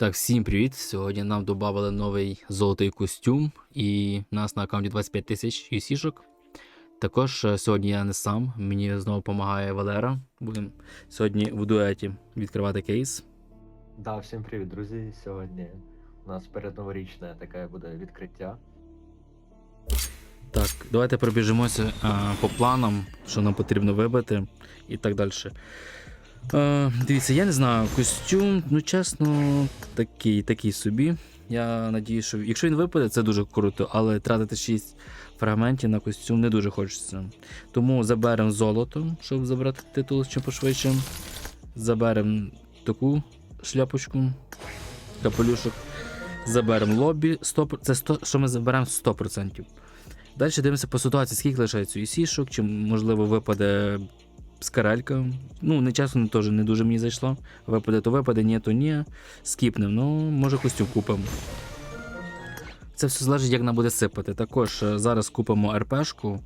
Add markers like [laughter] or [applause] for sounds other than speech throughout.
Так, всім привіт! Сьогодні нам додали новий золотий костюм, і в нас на аккаунті 25 тисяч UC-шок. Також е, сьогодні я не сам, мені знову допомагає Валера. Будемо сьогодні в дуеті відкривати кейс. Да, всім привіт, друзі. Сьогодні у нас передноворічне таке буде відкриття. Так, давайте пробіжимося а, по планам, що нам потрібно вибити і так далі. Е, дивіться, я не знаю, костюм, ну чесно, такий, такий собі. Я надію, що якщо він випаде, це дуже круто, але тратити 6 фрагментів на костюм не дуже хочеться. Тому заберемо золото, щоб забрати титул чим пошвидше. Заберемо таку шляпочку, капелюшок. Заберемо лобі. 100, це 100, що ми заберемо 100%. Далі дивимося по ситуації, скільки лишається сішок, чи можливо випаде скарелька. Ну, не чесно, теж не дуже мені зайшло. Випаде, то випаде, ні, то ні. Скіпнем. Ну, може костюм купимо. Це все залежить, як нам буде сипати. Також е, зараз купимо РПшку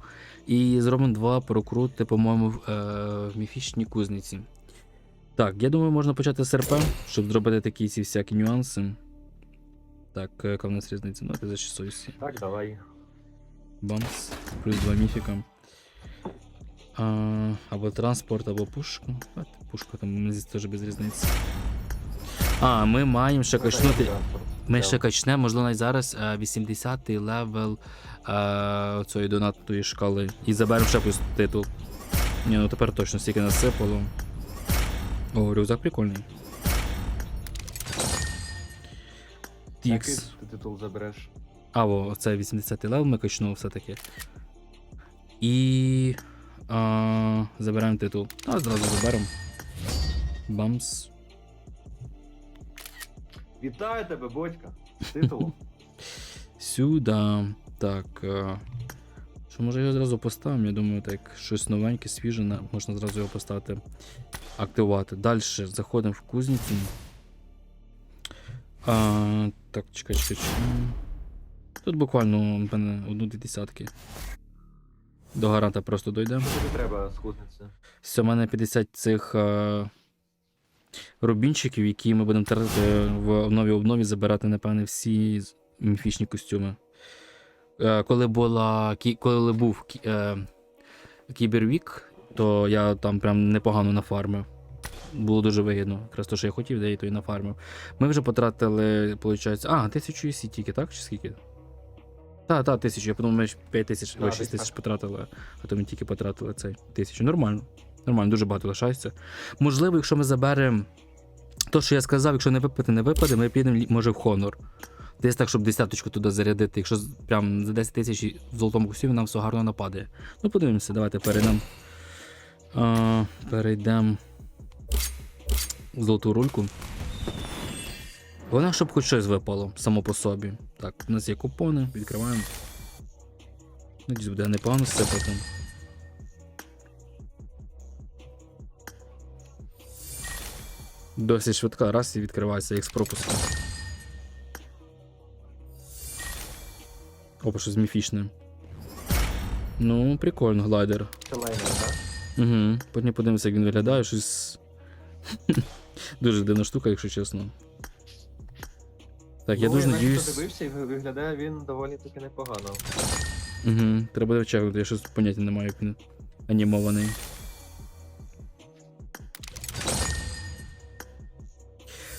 і зробимо два прокрути, по-моєму, в, е, міфічній кузниці. Так, я думаю, можна почати з РП, щоб зробити такі ці всякі нюанси. Так, е, яка в нас різниця? Ну, ти за 600. Так, давай. Бамс. Плюс 2 міфіка. А, або транспорт, або пушка. А, пушка там мені теж без різниці. А, ми маємо ще качнути. Ми ще качнемо, можливо, навіть зараз 80-й левел е, цієї донатної шкали. І заберемо ще плюс титул. Ні, ну тепер точно стільки насипало. О, рюкзак прикольний. Тікс. ти титул забереш? А, о, це 80-й левел ми качнули все-таки. І. А, забираємо титул. А, зразу заберемо. Бамс. Вітаю тебе, батька! З [laughs] титулом. Сюди. Так. а, Що може його зразу поставимо? Я думаю, так, щось новеньке, свіже, можна зразу його поставити. Активувати. Далі заходимо в кузницю. А, так, чекай, чекай, чекай. Тут буквально напевне, одну-дві десятки. До гаранта просто дойдемо. Тобі треба схудниці? Все, у мене 50 цих е, рубінчиків, які ми будемо тратити в новій обнові, забирати, напевне, всі міфічні костюми. Е, коли, була, кі- коли був е, кібервік, то я там прям непогано нафармив. Було дуже вигідно. Якраз те, що я хотів, де я то і нафармив. Ми вже потратили, виходить, а, 1000 UC тільки, так? Чи скільки? Так, так, тисячу. Я подумав, ми ж 5 тисяч, ой, 6 тисяч потратили, а то ми тільки потратили цей тисячу. Нормально. Нормально, дуже багато лишається. Можливо, якщо ми заберемо то, що я сказав, якщо не випаде, не випаде, ми підемо, може, в Хонор. Десь так, щоб десяточку туди зарядити. Якщо прям за 10 тисяч в золотому костюмі нам все гарно нападає. Ну, подивимося, давайте перейдемо. Перейдемо в золоту рульку. Головне, щоб хоч щось випало само по собі. Так, у нас є купони, відкриваємо. Надіюсь, буде непогано сипати. Досить швидка, раз і відкривається, як з пропуском. Опа, щось міфічне. Ну, прикольно, глайдер. Це лейнер, так? Угу. Потім подивимося, як він виглядає, щось. [laughs] дуже дивна штука, якщо чесно. Так, я ну, дуже надіюсь. подивився і виглядає він доволі таки непогано. Угу. Треба вичекнути, я щось поняття не маю, як він анімований.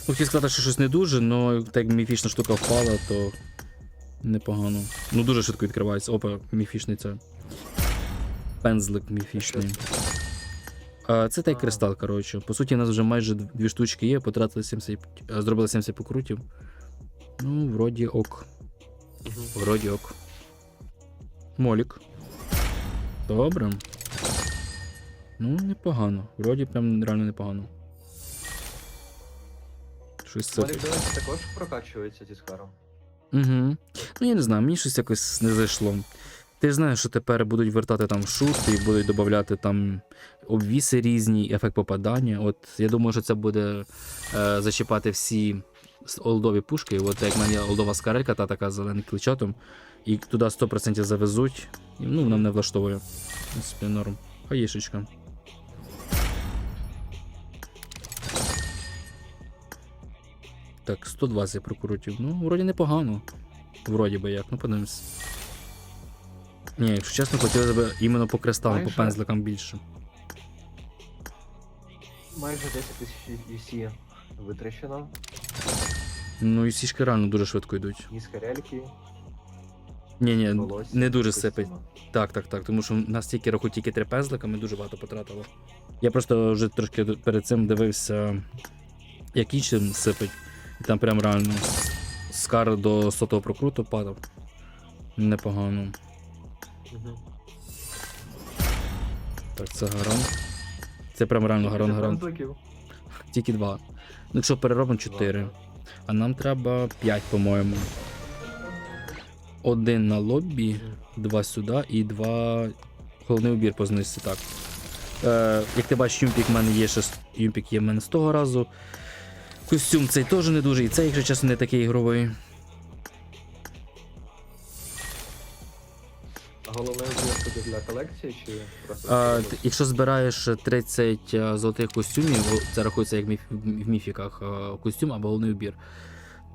Ну, хотів сказати, що щось не дуже, але так як міфічна штука впала, то непогано. Ну дуже швидко відкривається. Опа, міфічний це. Пензлик міфічний. А, це та й кристал, коротше. По суті, у нас вже майже дві штучки є, потратили 70, зробили 70 покрутів. Ну, вроді ок. Вроді ок. Молік. Добре. Ну, непогано. Вроді прям реально непогано. Щось це. Молік, речі, також прокачується зі скаром. Угу. Ну, я не знаю, мені щось якось не зайшло. Ти ж знаєш, що тепер будуть вертати там шут і будуть додати там обвіси різні, ефект попадання. От я думаю, що це буде е, зачіпати всі олдові пушки. От як в мене олдова скарелька, та така зеленим кличатом, і туди 100% завезуть. І, ну, нам не влаштовує. В принципі, норм. Хаєшечка. Так, 120 прокрутів. Ну, вроді непогано. Вроді би як, ну подивимось. Ні, якщо чесно, хотілося б іменно по кристалам, по пензликам більше. Майже 10 тисяч UC витрачено. Ну і сішки реально дуже швидко йдуть. Низько рельки, Ні, ні, волосся. не дуже костюма. сипить. Так, так, так. Тому що в нас тільки рахуй тільки три пензлика, ми дуже багато потратили. Я просто вже трошки перед цим дивився, як іншим сипить. І там прям реально скар до сотого прокруту падав. Непогано. Мгм. Так, це гаран. Це прям реально пензликів? Тільки два. Ну якщо переробимо 4. Два. А нам треба 5, по-моєму. Один на лобі, два сюди і два. Головний убір по знизці, так. Е, як ти бачиш, юмпік в мене є ще. Юмпік є в мене з того разу. Костюм цей теж не дуже, і цей, якщо чесно, не такий ігровий. Буде для колекції чи просто? А, якщо збираєш 30 е, золотих костюмів, це рахується як міф, в міфіках е, костюм або головний убір,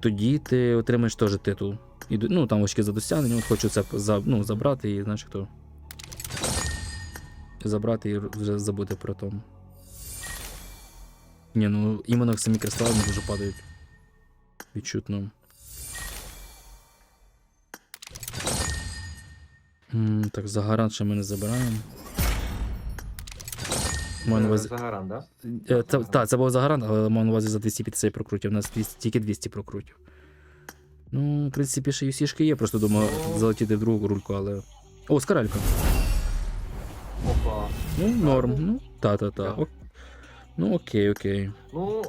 тоді ти отримаєш теж титул. І, ну, там очки за досягнення, от хочу це за, ну, забрати і знаєш хто. Забрати і вже забути про то. Ні, ну іменно самі кристали не дуже падають. Відчутно. Так, за гарант ще ми не забираємо. Маю на увазі. Да? Е, Та, та, це був за гарант, але маю на увазі за 250 прокрутів. У нас 200, тільки 200 прокрутів. Ну, в принципі, ще UC-шки є, просто думав залетіти в другу рульку, але. О, скарелька. Опа. Ну, норм. Ну, та-та-та. Так. Ок. Ну, окей, окей. Ну,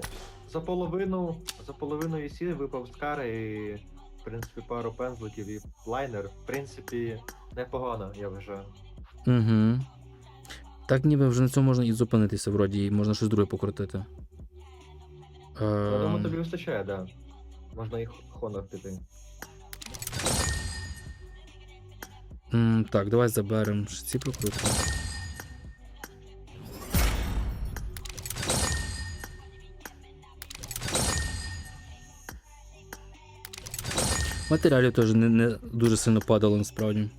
за половину, за половину UC випав скар і, в принципі, пару пензликів і лайнер. В принципі, непогано, я вважаю. Угу. Так ніби вже на цьому можна і зупинитися, вроді, і можна щось друге покрутити. Я думаю, Е, тобі вистачає, да. Можна і Honor піти. м, так, давай заберемо ще ці прокрути. Матеріалів теж не, не дуже сильно падало насправді.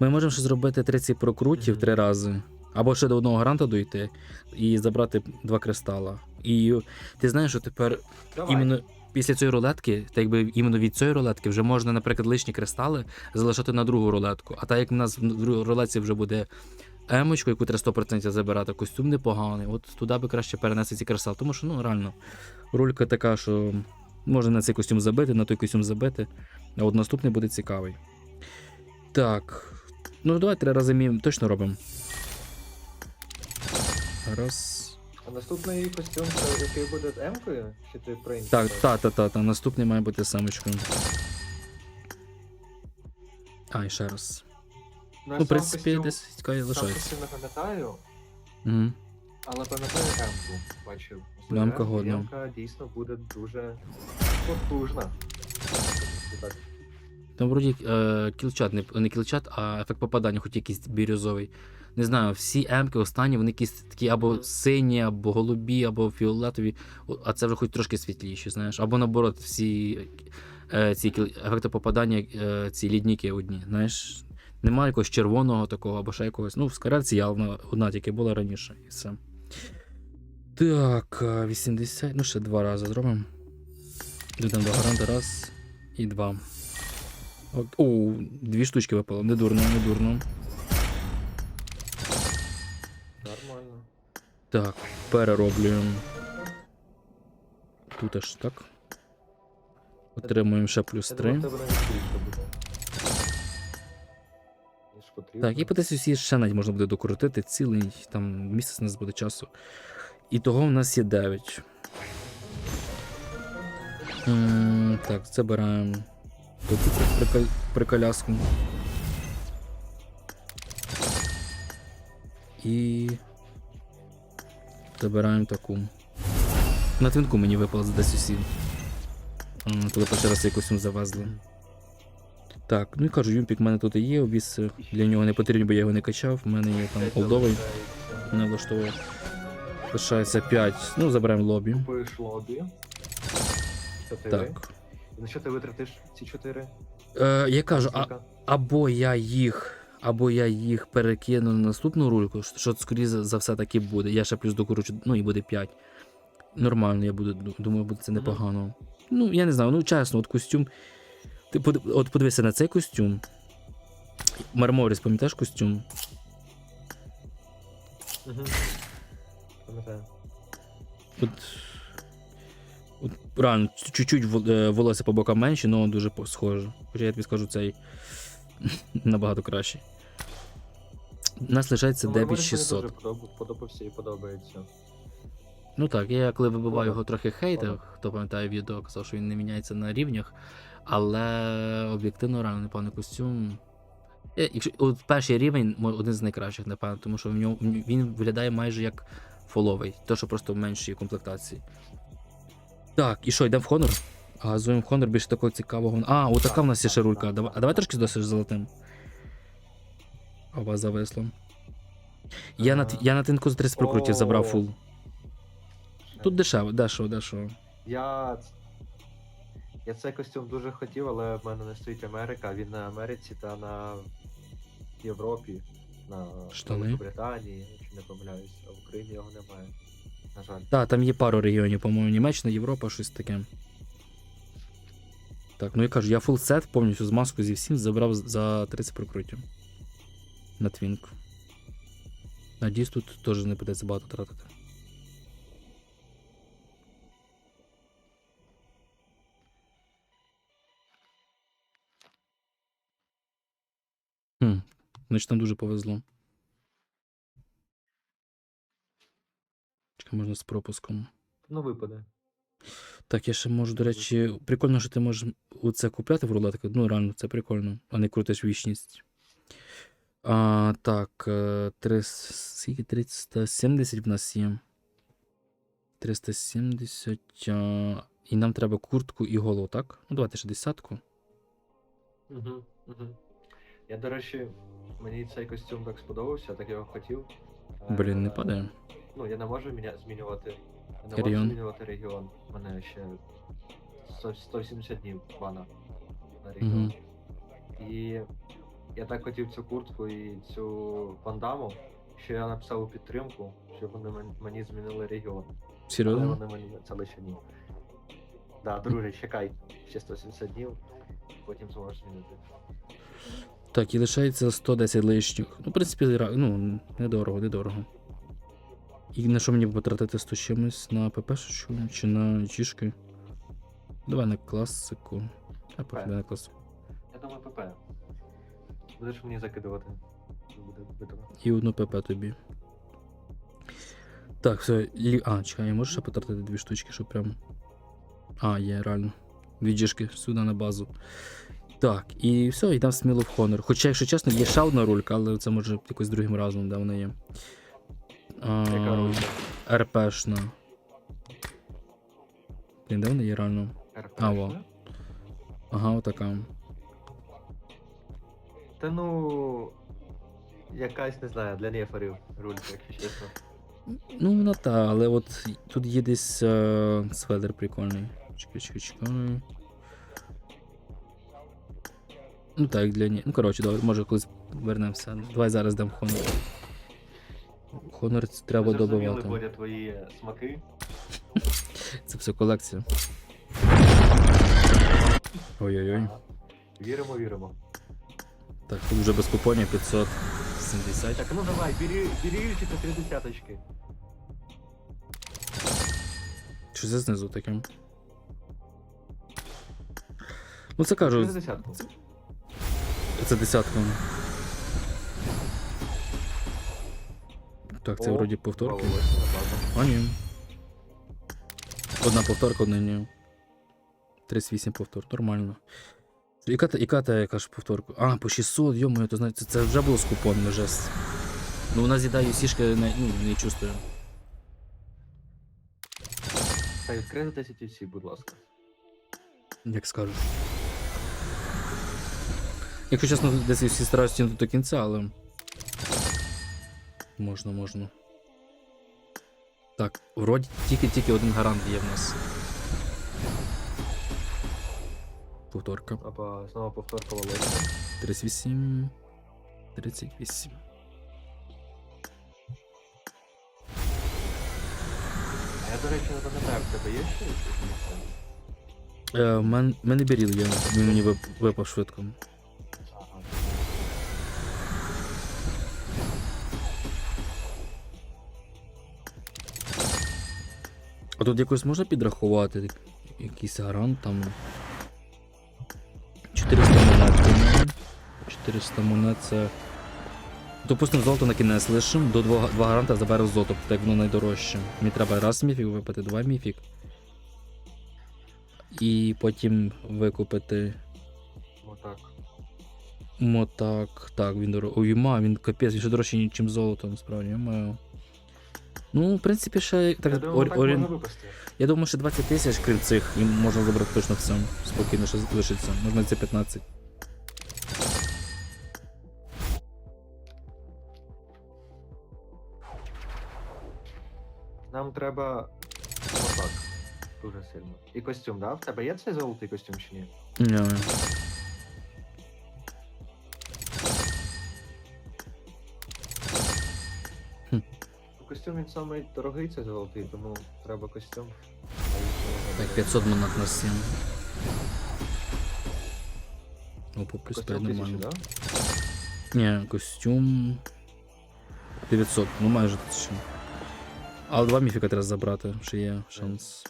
Ми можемо ще зробити 30 прокрутів три рази. Або ще до одного гранта дойти і забрати два кристала. І ти знаєш, що тепер Давай. іменно після цієї рулетки, так якби іменно від цієї рулетки, вже можна, наприклад, лишні кристали залишати на другу рулетку. А так як в нас в другій рулетці вже буде емочку, яку треба 100% забирати, костюм непоганий. От туди би краще перенести ці кристали. Тому що, ну реально, рулька така, що можна на цей костюм забити, на той костюм забити, а от наступний буде цікавий. Так. Ну, давай три рази мім точно робимо. Раз. А наступний костюм, це який буде з М-кою? Чи ти про? Так, та, та, та, та. Наступний має бути самочкою. А, і ще раз. Ну, я Ну, в сам принципі, костюм- десь цікаві Сам залишається. костюм не пам'ятаю, Угу. але пам'ятаю М-ку. Бачив. Ну, М-ка годна. М-ка дійсно буде дуже потужна. Так. Там вроді е, кілчат, не, не кілчат, а ефект попадання, хоч якийсь бірюзовий. Не знаю, всі М-ки останні, вони якісь такі або сині, або голубі, або фіолетові, а це вже хоч трошки світліші, знаєш. Або наоборот, всі е, ці ефекти попадання, е, ці лідніки одні. Знаєш, немає якогось червоного такого або ще якогось. Ну, в скарельці явно одна тільки була раніше і все. Так, е, 80. Ну, ще два рази зробимо. Додам до гаранта. Раз і два. О, дві штучки випало. Не дурно, не дурно. Нормально. Так, перероблюємо. Тут аж так. Отримуємо ще плюс 3. в тебе навіть більше буде. Ніж потрібно. Так, і по усі ще навіть можна буде докрутити цілий там місяць у нас буде часу. І того в нас є 9. М, так, забираємо таку при- приколяску. І. Забираємо таку. На твінку мені випало за десь усі. Коли перший раз костюм завезли. Так, ну і кажу, юмпік в мене тут і є, обіс для нього не потрібно, бо я його не качав. У мене є там олдовий, не влаштовує. Лишається 5. Ну, забираємо лобі. Купуєш лобі. Так. На що ти витратиш ці чотири? Е, я кажу, а, або я їх. Або я їх перекину на наступну рульку, що- скоріше за все таки буде. Я ще плюс докручу, ну і буде 5. Нормально, я буду, думаю, буде це непогано. Ну, я не знаю, ну чесно, от костюм. Ти под, от подивися на цей костюм. Марморіс, пам'ятаєш костюм? Угу. Пам'ятаю. От, реально, чуть-чуть е, волосся по бокам менше, але дуже схоже. Хоча я тобі скажу, цей [laughs] набагато кращий. У нас лишається Ну, Марморис мені дуже подобався і подобається. Ну так, я коли вибиваю його трохи Ладно. хто пам'ятає відео, казав, що він не міняється на рівнях, але об'єктивно реально непевний костюм. Якщо, от перший рівень один з найкращих, напевно, тому що в ньому- він виглядає майже як фоловий, то що просто в меншій комплектації. Так, і що, йдемо в Honor? Газуємо в Honor, більше такого цікавого. А, от така Так, в нас є так, ще рулька. Давай, а давай трошки здосиш золотим. А у вас зависло. Я на, я на тинку за 30 прокрутів забрав фул. Тут дешево, дешево, дешево. Я. Я цей костюм дуже хотів, але в мене не стоїть Америка, він на Америці та на Європі, на Штани? Британії, якщо не помиляюсь, а в Україні його немає. На жаль. Так, там є пару регіонів, по-моєму, Німеччина, Європа, щось таке. Так, ну я кажу, я фул сет повністю з маскою зі всім забрав за 30 прокрутів. На твінк. Надіюсь, тут теж не придеться багато тратити. Хм, значить, нам дуже повезло. Можна з пропуском. Ну, випаде. Так, я ще можу, до речі, прикольно, що ти можеш оце купляти в рулетиках. Ну, реально, це прикольно, а не крутиш вічність. А, так, е, три- скільки? 370 в нас є. 370. А, і нам треба куртку і голову, так? Ну, давайте ще десятку. Угу, угу. Я, до речі, мені цей костюм так сподобався, так я його хотів. Блін, не Е, падає. Ну, я не можу міня... змінювати. Я не Регіон. можу змінювати регіон. У мене ще 100, 170 днів бана на регіон. І я так хотів цю куртку і цю бандаму, що я написав у підтримку, щоб вони мен- мені змінили регіон. Але Серйозно? вони мені це лише ні. Да, друже, чекай, ще 170 днів, потім зможеш змінити. Так, і лишається 110 лишніх. Ну, в принципі, ра- ну, недорого, недорого. І на що мені потратити 100 з чимось? На ППшечку чи на чішки? Давай на класику. А поки на класику. Я думаю, ПП. Будеш мені закидувати. І одну ПП тобі. Так, все. Лі... А, чекай, я можу ще потратити дві штучки, щоб прям. А, є, реально. Дві джишки сюди на базу. Так, і все, йдемо сміло в Honor. Хоча, якщо чесно, є ще одна рулька, але це може якось другим разом, де вона є. Яка А, рулька? РПшна. Блін, де вона є реально? А, во. Ага, отака. Та ну. Якась, не знаю, для нефарів рулька, якщо чесно. Ну, вона та, але от тут є десь е, сведер прикольний. Чекай, чекай, чекай. Ну так, для ні. Ну, коротше, добре, може колись вернемося. Давай зараз дам Honor. Це треба добивати. Боря, твої смаки. [laughs] Це все колекція. Ой-ой-ой. Віримо, віримо. Так, тут вже без купонів 570. Так, ну давай, бери, бери Ільчика три десяточки. Що це знизу таке? Ну це кажу, десятку. це десятка. Так, це О, вроді повторки. А ні. Одна повторка, одна ні. 38 повтор, нормально. Яка та, яка та яка ж повторка? А, по 600, йомою, то знаєте, це вже було з купонами жест. Ну, нас з'їдає сішка, не, ну, не чувствую. Та відкрити 10 усі, будь ласка. Як скажеш. Якщо чесно, десь всі тягнути до кінця, але. Можна, можна. Так, вроді тільки-тільки один гарант є в нас. Повторка. Опа, знову повторка волосся. 38. 38. Я, до речі, не пам'ятаю, в тебе є ще якісь місця? Е, в мен, в мене беріл є, він мені вип, випав швидко. А тут якось можна підрахувати? Якийсь гарант там. 400 монет. 400 монет це. Допустимо, золото на кінець лишим, до 2, два гаранта заберу золото, так воно найдорожче. Мені треба раз міфік випити, два міфік. І потім викупити Отак. мотак. Так, він дорого. Ой, ма, він капець, він ще дорожчий, ніж золото, насправді. Ну, в принципі, ще так, я думаю, ор, так можна випасти. Я думаю, що 20 тисяч, крім цих, їм можна забрати точно все. Спокійно ще лишиться. Можна ці 15. Нам треба отак. Дуже сильно. І костюм, да? В тебе є цей золотий костюм чи ні? Ні. Костюм він самий дорогий, цей золотий, тому треба костюм. Так, 500 монет на 7. Опа, плюс 5 Костюм тисячу, нормально. да? Ні, костюм. 900, ну майже 1000. Але два міфіка треба забрати, ще є шанс.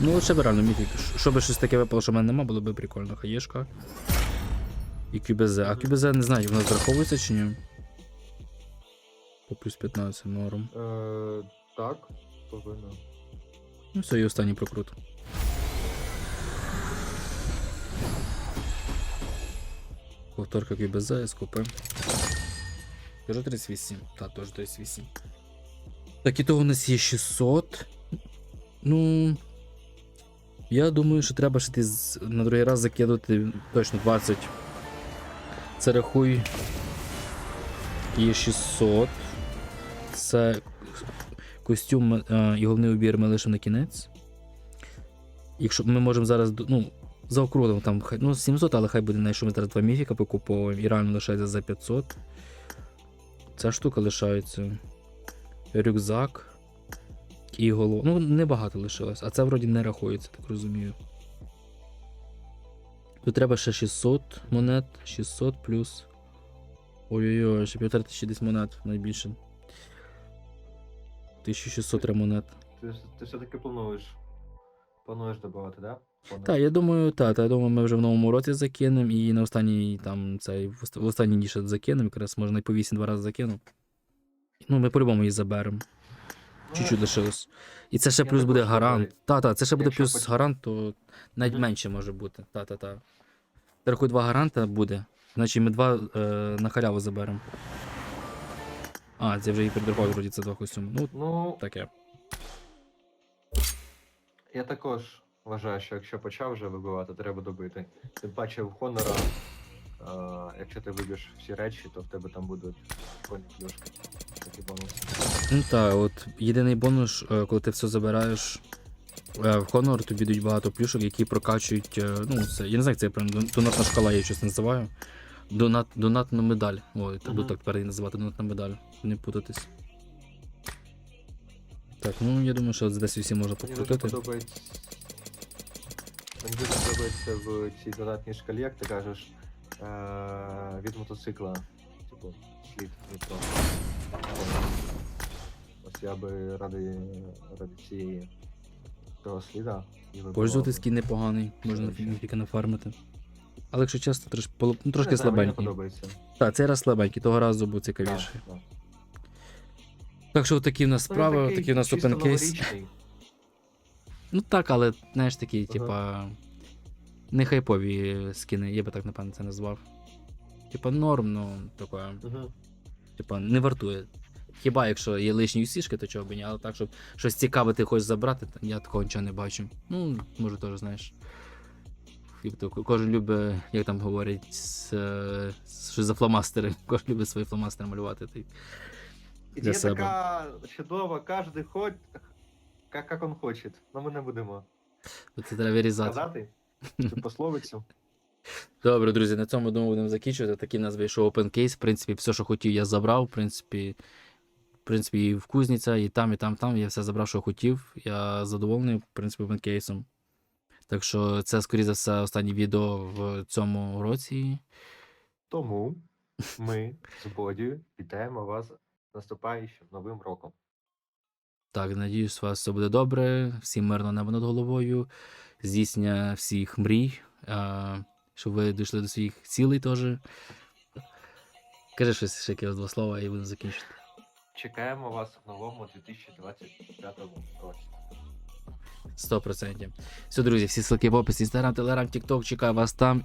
Ну, лише б реально міфік. Щ- Щоб щось таке випало, що в мене нема, було б прикольно. Хаєшка. І QBZ. А QBZ не знаю, воно зраховується чи ні? По плюс 15 норм. Е, так, повинно. Ну все, і останній прокрут. Повторка QBZ, СКП. Кажу 38. Та, теж 38. Так, і того у нас є 600. Ну. Я думаю, що треба ще десь на другий раз закидати точно 20. Це рахуй. Є 600. Це костюм е, і головний убір ми лишимо на кінець. Якщо ми можемо зараз, ну, заокруглимо там, ну, 700, але хай буде не, що ми зараз два міфіка покуповуємо і реально лишається за 500. Ця штука лишається. Рюкзак. І голова. Ну, небагато лишилось, а це вроді не рахується, так розумію. Тут треба ще 600 монет, 600 плюс. Ой-ой-ой, ще півтора тисячі десь монет найбільше. 1600 треба монет. Ти, ти все-таки плануєш. Плануєш добувати, да? Так, я думаю, так, та, я думаю, ми вже в новому році закинемо і на останній там цей в останній ніше закинемо, якраз можна і по 8 два рази закину. Ну, ми по-любому її заберемо. Ну, Чуть-чуть лишилось. І це ще Я плюс буде гарант. Та, та, це ще буде якщо плюс поч- гарант, то навіть менше може бути. Та, та, та. Та рахуй два гаранта буде. Значить ми два е, на халяву заберемо. А, це вже і підрахував, вроді це два костюми. Ну, Ну, таке. я також вважаю, що якщо почав вже вибивати, треба добити. Тим паче в Хонора, а, якщо ти виб'єш всі речі, то в тебе там будуть коні плюшки. Такі бонуси. Ну так, от єдиний бонус, е, коли ти все забираєш. е, В Honor тобі дають багато плюшок, які прокачують. е, Ну, це, я не знаю, як це прям дон- донатна шкала, я її щось називаю. Донат, донатна медаль. Ой, буду Мгм. так тепер її називати донатна медаль. Не путатись. Так, ну я думаю, що десь усі можна покрутити. подобається. Мені дуже подобається в цій донатній шкалі, як ти кажеш, е- від мотоцикла. Типу, слід того. Ось я би ради, ради цієї того сліда і вибивав Пользуватись кінь непоганий, можна тільки нафармити. Але якщо чесно, трош, ну, трошки Не знаю, мені не слабенький. подобається. Так, цей раз слабенький, того разу був цікавіший. так. Так що такі в нас справи, такі в нас open case. Ну так, але знаєш такі, Ага. типа. Не хайпові скини, я би так напевно це назвав. Типа норм, ну таке. Мгм. Типа, не вартує. Хіба якщо є лишні усішки, то чого б ні, але так, щоб щось цікаве ти хочеш забрати, я такого нічого не бачу. Ну, може теж знаєш. Кожен любить, як там говорять, е, що за фломастери. [laughs] Кожен любить свої фломастери малювати. Для Є себе. така чудова, кожен хоче, як, як він хоче, але ми не будемо Це треба вирізати. Сказати? Цю [laughs] пословицю? Добре, друзі, на цьому думаю, будемо закінчувати. Такий у нас вийшов open case. В принципі, все, що хотів, я забрав. В принципі, в принципі, і в Кузниця, і там, і там, там. Я все забрав, що хотів. Я задоволений, в принципі, open кейсом. Так що це, скоріше за все, останнє відео в цьому році. Тому ми з Бодію вітаємо вас наступаючим новим роком. Так, надіюсь, у вас все буде добре. Всім мирно небо над головою, здійснення всіх мрій, а, щоб ви дійшли до своїх цілей теж. Кажи щось ще якесь два слова і будемо закінчити. Чекаємо вас в новому 2025 році. 100%. Все, друзі, всі ссылки в описі, Instagram, Telegram, TikTok, чекаю вас там.